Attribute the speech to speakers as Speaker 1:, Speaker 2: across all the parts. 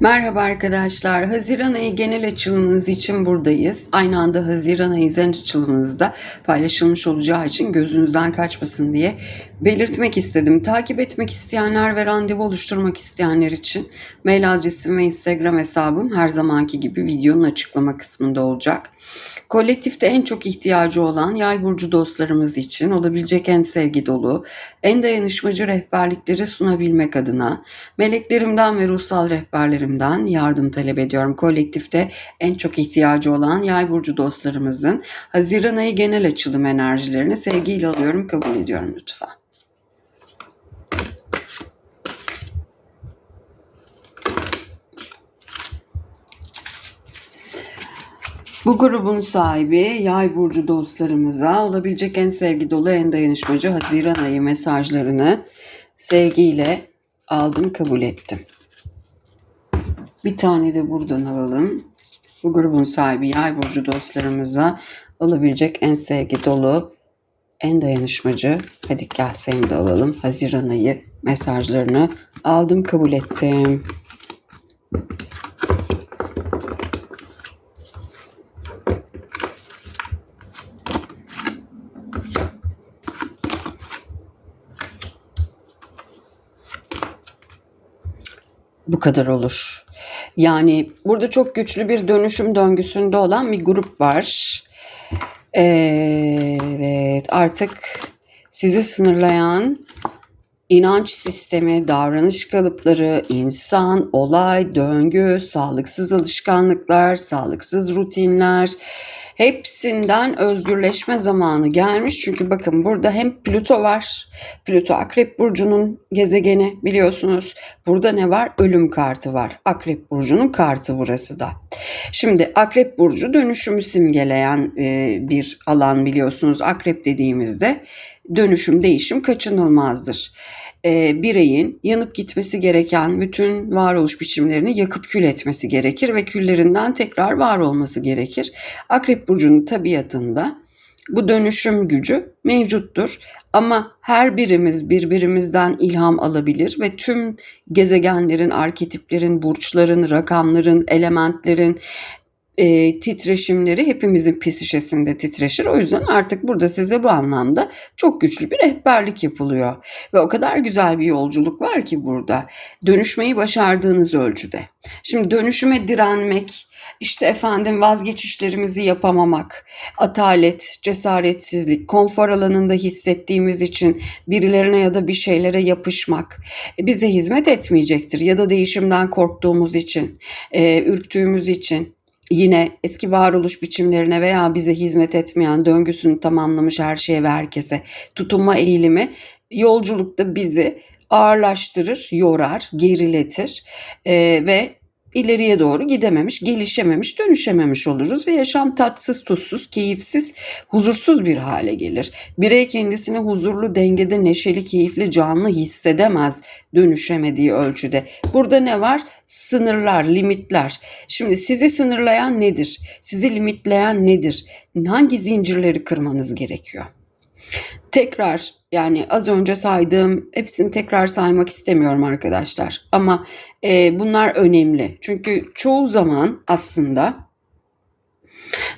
Speaker 1: Merhaba arkadaşlar. Haziran ayı genel açılımınız için buradayız. Aynı anda Haziran ayı zen açılımınızda paylaşılmış olacağı için gözünüzden kaçmasın diye belirtmek istedim. Takip etmek isteyenler ve randevu oluşturmak isteyenler için mail adresim ve Instagram hesabım her zamanki gibi videonun açıklama kısmında olacak. Kolektifte en çok ihtiyacı olan yay burcu dostlarımız için olabilecek en sevgi dolu, en dayanışmacı rehberlikleri sunabilmek adına meleklerimden ve ruhsal rehberlerimden yardım talep ediyorum. Kolektifte en çok ihtiyacı olan yay burcu dostlarımızın Haziran ayı genel açılım enerjilerini sevgiyle alıyorum, kabul ediyorum lütfen. Bu grubun sahibi yay burcu dostlarımıza olabilecek en sevgi dolu, en dayanışmacı Haziran ayı mesajlarını sevgiyle aldım, kabul ettim. Bir tane de buradan alalım. Bu grubun sahibi yay burcu dostlarımıza alabilecek en sevgi dolu, en dayanışmacı. Hadi gel seni de alalım. Haziran ayı mesajlarını aldım, kabul ettim. Bu kadar olur. Yani burada çok güçlü bir dönüşüm döngüsünde olan bir grup var. Evet, artık sizi sınırlayan inanç sistemi, davranış kalıpları, insan, olay, döngü, sağlıksız alışkanlıklar, sağlıksız rutinler hepsinden özgürleşme zamanı gelmiş. Çünkü bakın burada hem Plüto var. Plüto Akrep Burcu'nun gezegeni biliyorsunuz. Burada ne var? Ölüm kartı var. Akrep Burcu'nun kartı burası da. Şimdi Akrep Burcu dönüşümü simgeleyen e, bir alan biliyorsunuz. Akrep dediğimizde dönüşüm, değişim kaçınılmazdır. E, bireyin yanıp gitmesi gereken bütün varoluş biçimlerini yakıp kül etmesi gerekir ve küllerinden tekrar var olması gerekir. Akrep Burcu'nun tabiatında bu dönüşüm gücü mevcuttur. Ama her birimiz birbirimizden ilham alabilir ve tüm gezegenlerin, arketiplerin, burçların, rakamların, elementlerin e, titreşimleri hepimizin psişesinde titreşir. O yüzden artık burada size bu anlamda çok güçlü bir rehberlik yapılıyor. Ve o kadar güzel bir yolculuk var ki burada. Dönüşmeyi başardığınız ölçüde. Şimdi dönüşüme direnmek, işte efendim vazgeçişlerimizi yapamamak, atalet, cesaretsizlik, konfor alanında hissettiğimiz için birilerine ya da bir şeylere yapışmak e, bize hizmet etmeyecektir. Ya da değişimden korktuğumuz için, e, ürktüğümüz için yine eski varoluş biçimlerine veya bize hizmet etmeyen döngüsünü tamamlamış her şeye ve herkese tutunma eğilimi yolculukta bizi ağırlaştırır, yorar, geriletir e, ve ileriye doğru gidememiş, gelişememiş, dönüşememiş oluruz ve yaşam tatsız, tuzsuz, keyifsiz, huzursuz bir hale gelir. Birey kendisini huzurlu, dengede, neşeli, keyifli, canlı hissedemez dönüşemediği ölçüde. Burada ne var? Sınırlar, limitler. Şimdi sizi sınırlayan nedir? Sizi limitleyen nedir? Hangi zincirleri kırmanız gerekiyor? Tekrar yani az önce saydığım hepsini tekrar saymak istemiyorum arkadaşlar. Ama e, bunlar önemli. Çünkü çoğu zaman aslında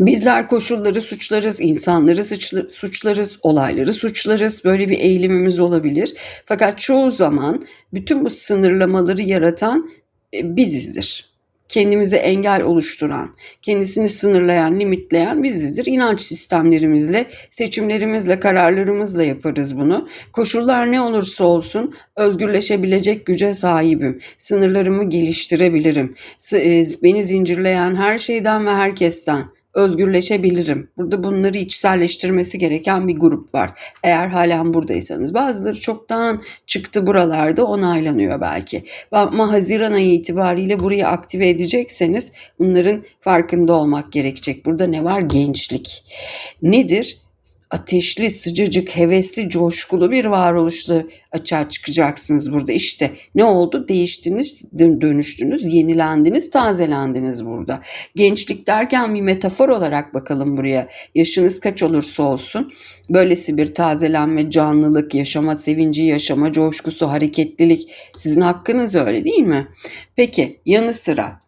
Speaker 1: bizler koşulları suçlarız, insanları suçlarız, olayları suçlarız. Böyle bir eğilimimiz olabilir. Fakat çoğu zaman bütün bu sınırlamaları yaratan e, bizizdir kendimize engel oluşturan, kendisini sınırlayan, limitleyen bizizdir. İnanç sistemlerimizle, seçimlerimizle, kararlarımızla yaparız bunu. Koşullar ne olursa olsun özgürleşebilecek güce sahibim. Sınırlarımı geliştirebilirim. E, beni zincirleyen her şeyden ve herkesten özgürleşebilirim. Burada bunları içselleştirmesi gereken bir grup var. Eğer halen buradaysanız. Bazıları çoktan çıktı buralarda onaylanıyor belki. Ama Haziran ayı itibariyle burayı aktive edecekseniz bunların farkında olmak gerekecek. Burada ne var? Gençlik. Nedir? Ateşli, sıcacık, hevesli, coşkulu bir varoluşla açığa çıkacaksınız burada. İşte ne oldu? Değiştiniz, dön- dönüştünüz, yenilendiniz, tazelendiniz burada. Gençlik derken bir metafor olarak bakalım buraya. Yaşınız kaç olursa olsun böylesi bir tazelenme, canlılık, yaşama sevinci, yaşama coşkusu, hareketlilik sizin hakkınız öyle değil mi? Peki yanı sıra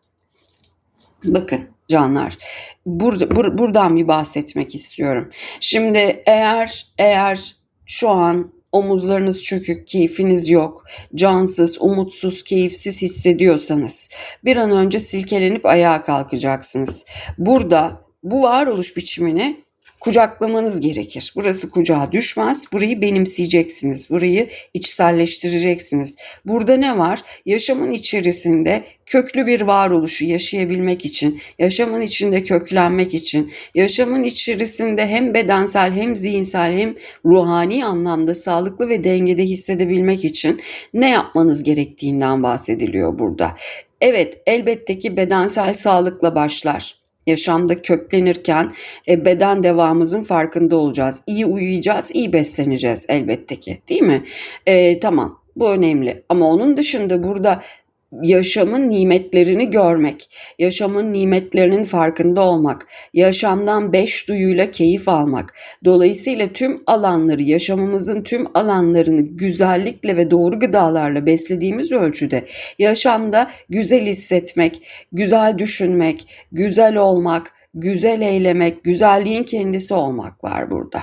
Speaker 1: bakın canlar burada bur- buradan bir bahsetmek istiyorum. Şimdi eğer eğer şu an omuzlarınız çökük, keyfiniz yok, cansız, umutsuz, keyifsiz hissediyorsanız bir an önce silkelenip ayağa kalkacaksınız. Burada bu varoluş biçimini kucaklamanız gerekir. Burası kucağa düşmez. Burayı benimseyeceksiniz. Burayı içselleştireceksiniz. Burada ne var? Yaşamın içerisinde köklü bir varoluşu yaşayabilmek için, yaşamın içinde köklenmek için, yaşamın içerisinde hem bedensel hem zihinsel hem ruhani anlamda sağlıklı ve dengede hissedebilmek için ne yapmanız gerektiğinden bahsediliyor burada. Evet, elbette ki bedensel sağlıkla başlar. Yaşamda köklenirken e, beden devamımızın farkında olacağız. İyi uyuyacağız, iyi besleneceğiz elbette ki, değil mi? E, tamam, bu önemli. Ama onun dışında burada yaşamın nimetlerini görmek, yaşamın nimetlerinin farkında olmak, yaşamdan beş duyuyla keyif almak. Dolayısıyla tüm alanları, yaşamımızın tüm alanlarını güzellikle ve doğru gıdalarla beslediğimiz ölçüde yaşamda güzel hissetmek, güzel düşünmek, güzel olmak, güzel eylemek, güzelliğin kendisi olmak var burada.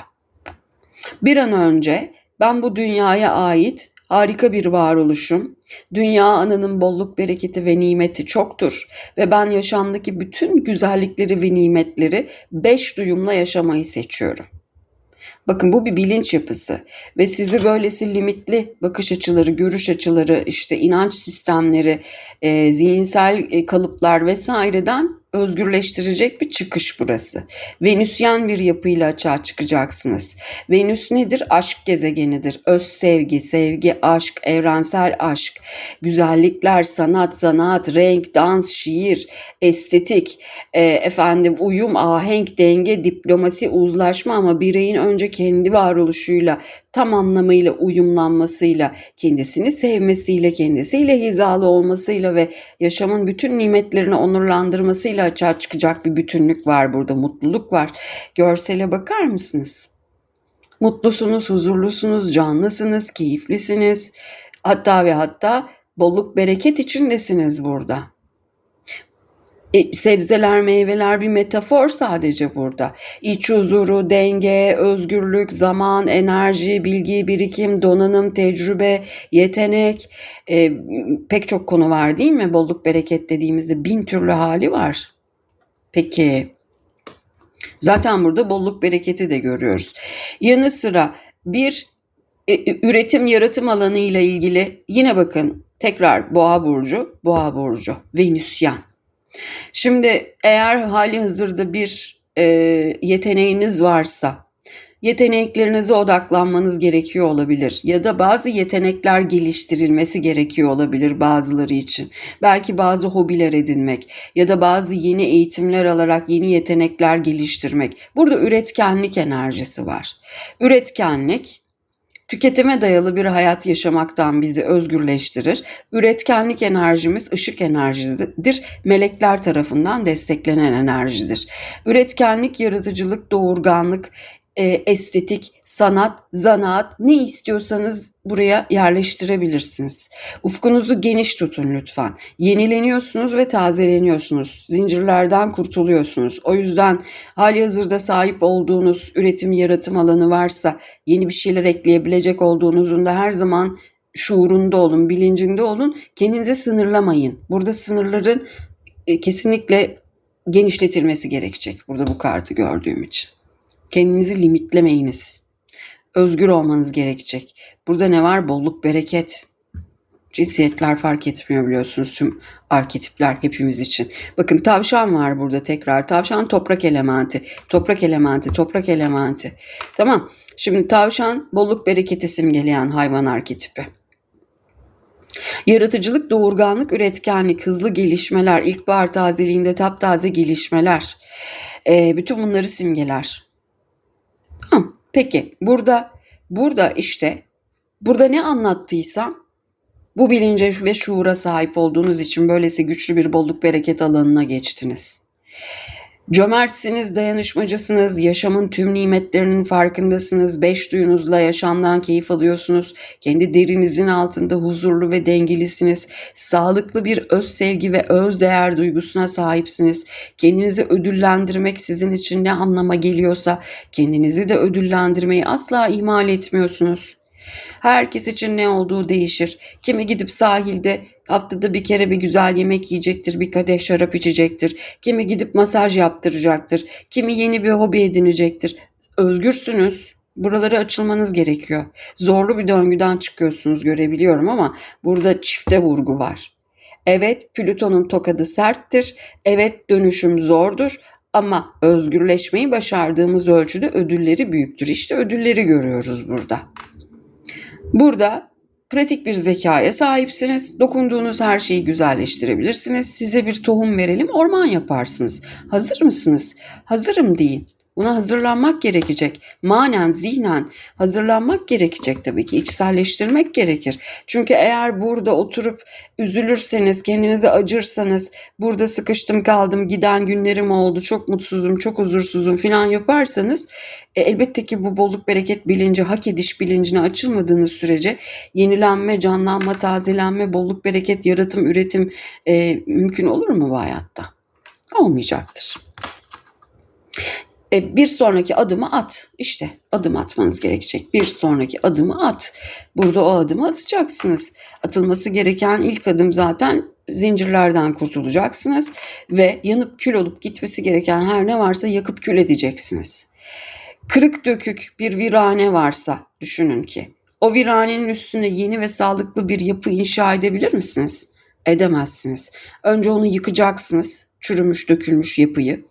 Speaker 1: Bir an önce ben bu dünyaya ait harika bir varoluşum. Dünya ananın bolluk, bereketi ve nimeti çoktur ve ben yaşamdaki bütün güzellikleri ve nimetleri beş duyumla yaşamayı seçiyorum. Bakın bu bir bilinç yapısı ve sizi böylesi limitli bakış açıları, görüş açıları, işte inanç sistemleri, e, zihinsel e, kalıplar vesaireden özgürleştirecek bir çıkış burası. Venüsyen bir yapıyla açığa çıkacaksınız. Venüs nedir? Aşk gezegenidir. Öz sevgi, sevgi, aşk, evrensel aşk, güzellikler, sanat, zanaat, renk, dans, şiir, estetik, e, efendim uyum, ahenk, denge, diplomasi, uzlaşma ama bireyin önce kendi varoluşuyla tam anlamıyla uyumlanmasıyla, kendisini sevmesiyle, kendisiyle hizalı olmasıyla ve yaşamın bütün nimetlerini onurlandırmasıyla açığa çıkacak bir bütünlük var burada, mutluluk var. Görsele bakar mısınız? Mutlusunuz, huzurlusunuz, canlısınız, keyiflisiniz. Hatta ve hatta bolluk bereket içindesiniz burada. E, sebzeler, meyveler bir metafor sadece burada. İç huzuru, denge, özgürlük, zaman, enerji, bilgi, birikim, donanım, tecrübe, yetenek e, pek çok konu var değil mi? Bolluk bereket dediğimizde bin türlü hali var. Peki zaten burada bolluk bereketi de görüyoruz. Yanı sıra bir e, üretim yaratım alanı ile ilgili yine bakın tekrar boğa burcu, boğa burcu, venüsyen. Şimdi eğer hali hazırda bir e, yeteneğiniz varsa yeteneklerinize odaklanmanız gerekiyor olabilir ya da bazı yetenekler geliştirilmesi gerekiyor olabilir bazıları için. Belki bazı hobiler edinmek ya da bazı yeni eğitimler alarak yeni yetenekler geliştirmek. Burada üretkenlik enerjisi var. Üretkenlik Tüketime dayalı bir hayat yaşamaktan bizi özgürleştirir. Üretkenlik enerjimiz ışık enerjisidir. Melekler tarafından desteklenen enerjidir. Üretkenlik, yaratıcılık, doğurganlık, e, estetik, sanat, zanaat ne istiyorsanız buraya yerleştirebilirsiniz. Ufkunuzu geniş tutun lütfen. Yenileniyorsunuz ve tazeleniyorsunuz. Zincirlerden kurtuluyorsunuz. O yüzden hali hazırda sahip olduğunuz üretim yaratım alanı varsa yeni bir şeyler ekleyebilecek olduğunuzun da her zaman şuurunda olun, bilincinde olun. Kendinizi sınırlamayın. Burada sınırların e, kesinlikle genişletilmesi gerekecek. Burada bu kartı gördüğüm için. Kendinizi limitlemeyiniz. Özgür olmanız gerekecek. Burada ne var? Bolluk, bereket. Cinsiyetler fark etmiyor biliyorsunuz tüm arketipler hepimiz için. Bakın tavşan var burada tekrar. Tavşan toprak elementi. Toprak elementi, toprak elementi. Tamam. Şimdi tavşan bolluk bereketi simgeleyen hayvan arketipi. Yaratıcılık, doğurganlık, üretkenlik, hızlı gelişmeler, ilkbahar tazeliğinde taptaze gelişmeler. Ee, bütün bunları simgeler. Tamam. Peki burada burada işte burada ne anlattıysam bu bilince ve şuura sahip olduğunuz için böylesi güçlü bir bolluk bereket alanına geçtiniz. Cömertsiniz, dayanışmacısınız, yaşamın tüm nimetlerinin farkındasınız, beş duyunuzla yaşamdan keyif alıyorsunuz, kendi derinizin altında huzurlu ve dengelisiniz, sağlıklı bir öz sevgi ve öz değer duygusuna sahipsiniz, kendinizi ödüllendirmek sizin için ne anlama geliyorsa kendinizi de ödüllendirmeyi asla ihmal etmiyorsunuz. Herkes için ne olduğu değişir. Kimi gidip sahilde haftada bir kere bir güzel yemek yiyecektir, bir kadeh şarap içecektir. Kimi gidip masaj yaptıracaktır. Kimi yeni bir hobi edinecektir. Özgürsünüz. Buralara açılmanız gerekiyor. Zorlu bir döngüden çıkıyorsunuz görebiliyorum ama burada çifte vurgu var. Evet Plüton'un tokadı serttir. Evet dönüşüm zordur ama özgürleşmeyi başardığımız ölçüde ödülleri büyüktür. İşte ödülleri görüyoruz burada. Burada pratik bir zekaya sahipsiniz. Dokunduğunuz her şeyi güzelleştirebilirsiniz. Size bir tohum verelim, orman yaparsınız. Hazır mısınız? Hazırım deyin. Buna hazırlanmak gerekecek. Manen, zihnen hazırlanmak gerekecek tabii ki. İçselleştirmek gerekir. Çünkü eğer burada oturup üzülürseniz, kendinize acırsanız, burada sıkıştım kaldım, giden günlerim oldu, çok mutsuzum, çok huzursuzum falan yaparsanız e, elbette ki bu bolluk bereket bilinci, hak ediş bilincine açılmadığınız sürece yenilenme, canlanma, tazelenme, bolluk bereket, yaratım, üretim e, mümkün olur mu bu hayatta? Olmayacaktır. E, bir sonraki adımı at. İşte adım atmanız gerekecek. Bir sonraki adımı at. Burada o adımı atacaksınız. Atılması gereken ilk adım zaten zincirlerden kurtulacaksınız ve yanıp kül olup gitmesi gereken her ne varsa yakıp kül edeceksiniz. Kırık dökük bir virane varsa düşünün ki o viranenin üstüne yeni ve sağlıklı bir yapı inşa edebilir misiniz? Edemezsiniz. Önce onu yıkacaksınız. Çürümüş, dökülmüş yapıyı.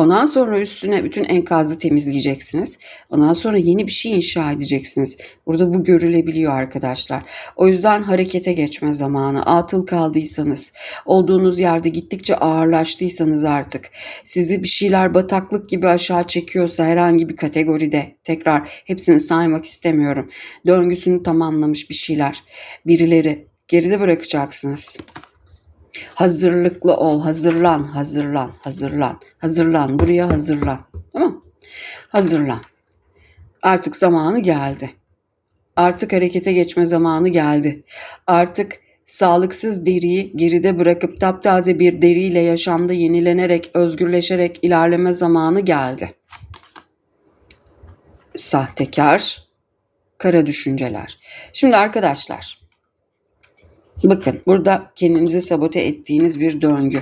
Speaker 1: Ondan sonra üstüne bütün enkazı temizleyeceksiniz. Ondan sonra yeni bir şey inşa edeceksiniz. Burada bu görülebiliyor arkadaşlar. O yüzden harekete geçme zamanı. Atıl kaldıysanız, olduğunuz yerde gittikçe ağırlaştıysanız artık, sizi bir şeyler bataklık gibi aşağı çekiyorsa herhangi bir kategoride, tekrar hepsini saymak istemiyorum. Döngüsünü tamamlamış bir şeyler, birileri geride bırakacaksınız. Hazırlıklı ol, hazırlan, hazırlan, hazırlan, hazırlan, buraya hazırlan. Tamam Hazırlan. Artık zamanı geldi. Artık harekete geçme zamanı geldi. Artık sağlıksız deriyi geride bırakıp taptaze bir deriyle yaşamda yenilenerek, özgürleşerek ilerleme zamanı geldi. Sahtekar, kara düşünceler. Şimdi arkadaşlar, Bakın burada kendinizi sabote ettiğiniz bir döngü.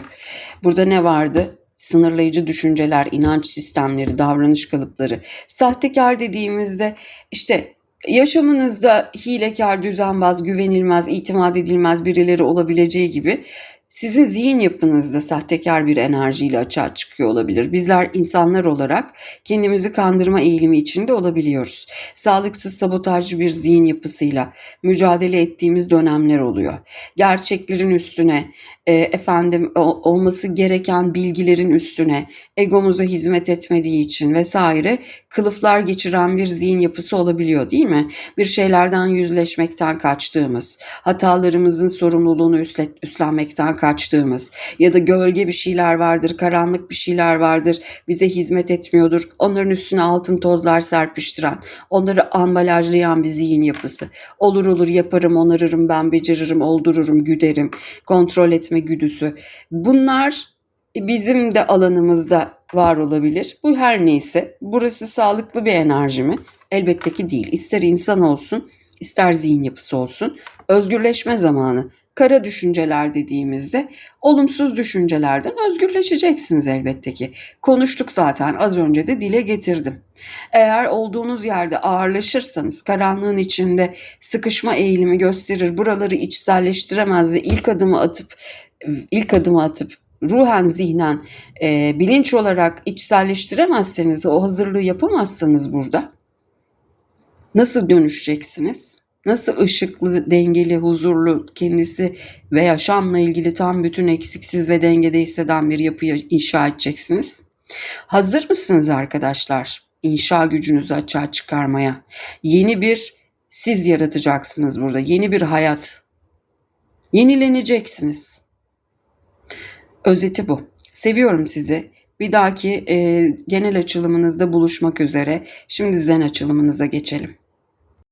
Speaker 1: Burada ne vardı? Sınırlayıcı düşünceler, inanç sistemleri, davranış kalıpları. Sahtekar dediğimizde işte yaşamınızda hilekar, düzenbaz, güvenilmez, itimat edilmez birileri olabileceği gibi sizin zihin yapınızda sahtekar bir enerjiyle açığa çıkıyor olabilir. Bizler insanlar olarak kendimizi kandırma eğilimi içinde olabiliyoruz. Sağlıksız sabotajcı bir zihin yapısıyla mücadele ettiğimiz dönemler oluyor. Gerçeklerin üstüne, e, efendim olması gereken bilgilerin üstüne egomuza hizmet etmediği için vesaire kılıflar geçiren bir zihin yapısı olabiliyor değil mi? Bir şeylerden yüzleşmekten kaçtığımız, hatalarımızın sorumluluğunu üstlenmekten kaçtığımız ya da gölge bir şeyler vardır, karanlık bir şeyler vardır, bize hizmet etmiyordur. Onların üstüne altın tozlar serpiştiren, onları ambalajlayan bir zihin yapısı. Olur olur yaparım, onarırım, ben beceririm, oldururum, güderim, kontrol etme güdüsü. Bunlar bizim de alanımızda var olabilir. Bu her neyse. Burası sağlıklı bir enerji mi? Elbette ki değil. İster insan olsun, ister zihin yapısı olsun. Özgürleşme zamanı kara düşünceler dediğimizde olumsuz düşüncelerden özgürleşeceksiniz elbette ki. Konuştuk zaten az önce de dile getirdim. Eğer olduğunuz yerde ağırlaşırsanız karanlığın içinde sıkışma eğilimi gösterir, buraları içselleştiremez ve ilk adımı atıp ilk adımı atıp ruhen zihnen e, bilinç olarak içselleştiremezseniz o hazırlığı yapamazsanız burada nasıl dönüşeceksiniz? Nasıl ışıklı, dengeli, huzurlu, kendisi ve yaşamla ilgili tam bütün eksiksiz ve dengede hisseden bir yapıyı inşa edeceksiniz? Hazır mısınız arkadaşlar? inşa gücünüzü açığa çıkarmaya. Yeni bir siz yaratacaksınız burada. Yeni bir hayat. Yenileneceksiniz. Özeti bu. Seviyorum sizi. Bir dahaki e, genel açılımınızda buluşmak üzere. Şimdi zen açılımınıza geçelim.